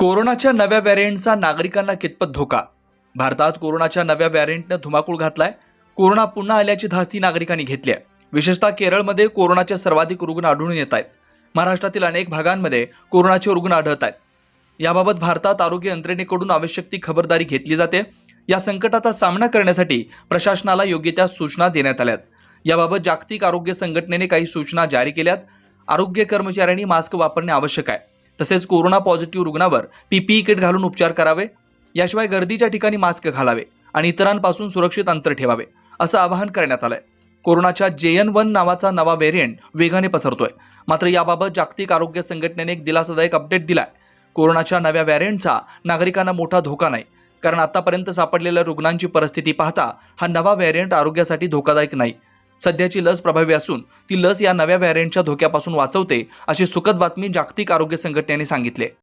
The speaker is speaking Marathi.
कोरोनाच्या नव्या व्हॅरियंटचा नागरिकांना कितपत धोका? भारतात कोरोनाच्या नव्या व्हॅरियंटनं धुमाकूळ घातलाय. कोरोना पुन्हा आल्याची धास्ती नागरिकांनी घेतली आहे. विशेषतः केरळमध्ये कोरोनाचे सर्वाधिक रुग्ण आढळून येत आहेत. महाराष्ट्रातील अनेक भागांमध्ये कोरोनाचे रुग्ण आढळत आहेत. याबाबत भारतात आरोग्य यंत्रणेकडून आवश्यक ती खबरदारी घेतली जाते. या संकटाचा सामना करण्यासाठी प्रशासनाला योग्य त्या सूचना देण्यात आल्यात याबाबत जागतिक आरोग्य संघटनेने काही सूचना जारी केल्यात. आरोग्य कर्मचाऱ्यांनी मास्क वापरणे आवश्यक आहे. तसेच कोरोना पॉझिटिव्ह रुग्णावर पीपीई किट घालून उपचार करावे. याशिवाय गर्दीच्या ठिकाणी मास्क घालावे आणि इतरांपासून सुरक्षित अंतर ठेवावे असं आवाहन करण्यात आलंय. कोरोनाच्या जे एन वन नावाचा नवा व्हेरियंट वेगाने पसरतोय. मात्र याबाबत जागतिक आरोग्य संघटनेने एक दिलासादायक अपडेट दिलाय. कोरोनाच्या नव्या व्हॅरियंटचा नागरिकांना मोठा धोका नाही कारण आतापर्यंत सापडलेल्या रुग्णांची परिस्थिती पाहता हा नवा व्हेरियंट आरोग्यासाठी धोकादायक नाही. सध्याची लस प्रभावी असून ती लस या नव्या व्हॅरियंटच्या धोक्यापासून वाचवते अशी सुखद बातमी जागतिक आरोग्य संघटनेने सांगितले.